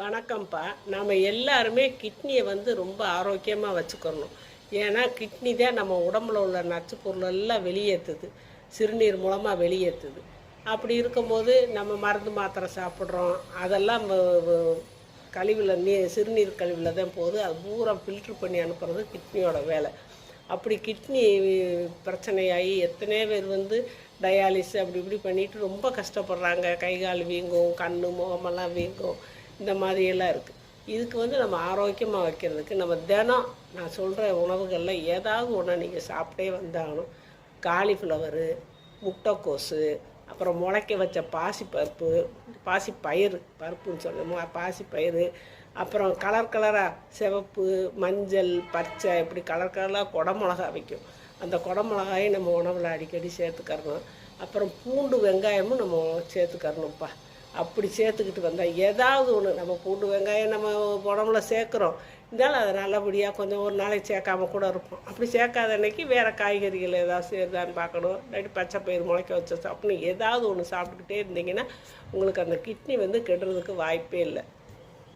வணக்கம்ப்பா. நம்ம எல்லாருமே கிட்னியை வந்து ரொம்ப ஆரோக்கியமாக வச்சுக்கணும் ஏன்னா கிட்னி தான் நம்ம உடம்புல உள்ள நச்சு பொருளெல்லாம் வெளியேற்றுது சிறுநீர் மூலமாக வெளியேற்றுது அப்படி இருக்கும்போது நம்ம மருந்து மாத்திரை சாப்பிட்றோம். அதெல்லாம் கழிவில் நீ சிறுநீர் கழிவில் தான் போகுது. அது பூரா ஃபில்ட்ரு பண்ணி அனுப்புறது கிட்னியோட வேலை. அப்படி கிட்னி பிரச்சனையாகி எத்தனை பேர் வந்து டயாலிஸ் அப்படி இப்படி பண்ணிட்டு ரொம்ப கஷ்டப்படுறாங்க. கை கால் வீங்கும் கண் முகமெல்லாம் வீங்கும். இந்த மாதிரியெல்லாம் இருக்குது இதுக்கு வந்து நம்ம ஆரோக்கியமாக வைக்கிறதுக்கு நம்ம தினம் நான் சொல்கிற உணவுகளில் ஏதாவது ஒன்று நீங்கள் சாப்பிட்டே வந்தாலும் காலிஃப்ளவரு முட்டைக்கோசு அப்புறம் முளைக்க வச்ச பாசி பருப்பு பாசி பயிறு பருப்புன்னு சொல்லணுமா பாசி பயிறு அப்புறம் கலர் கலராக சிவப்பு மஞ்சள் பச்சை இப்படி கலர் கலராக குடமிளகா வைக்கும். அந்த குடமிளகாயை நம்ம உணவில் அடிக்கடி சேர்த்துக்கறணும். அப்புறம் பூண்டு வெங்காயமும் நம்ம சேர்த்துக்கறணும்ப்பா. அப்படி சேர்த்துக்கிட்டு வந்தால் ஏதாவது ஒன்று நம்ம பூண்டு வெங்காயம் நம்ம உடம்புல சேர்க்குறோம். இருந்தாலும் அது நல்லபடியாக கொஞ்சம் ஒரு நாளைக்கு சேர்க்காம கூட இருப்போம். அப்படி சேர்க்காத அன்னைக்கு வேறு காய்கறிகள் ஏதாவது சேருதான்னு பார்க்கணும். இல்லாட்டி பச்சை பயிர் முளைக்க வச்ச சாப்பிடணும். ஏதாவது ஒன்று சாப்பிட்டுக்கிட்டே இருந்தீங்கன்னா உங்களுக்கு அந்த கிட்னி வந்து கெடுறதுக்கு வாய்ப்பே இல்லை.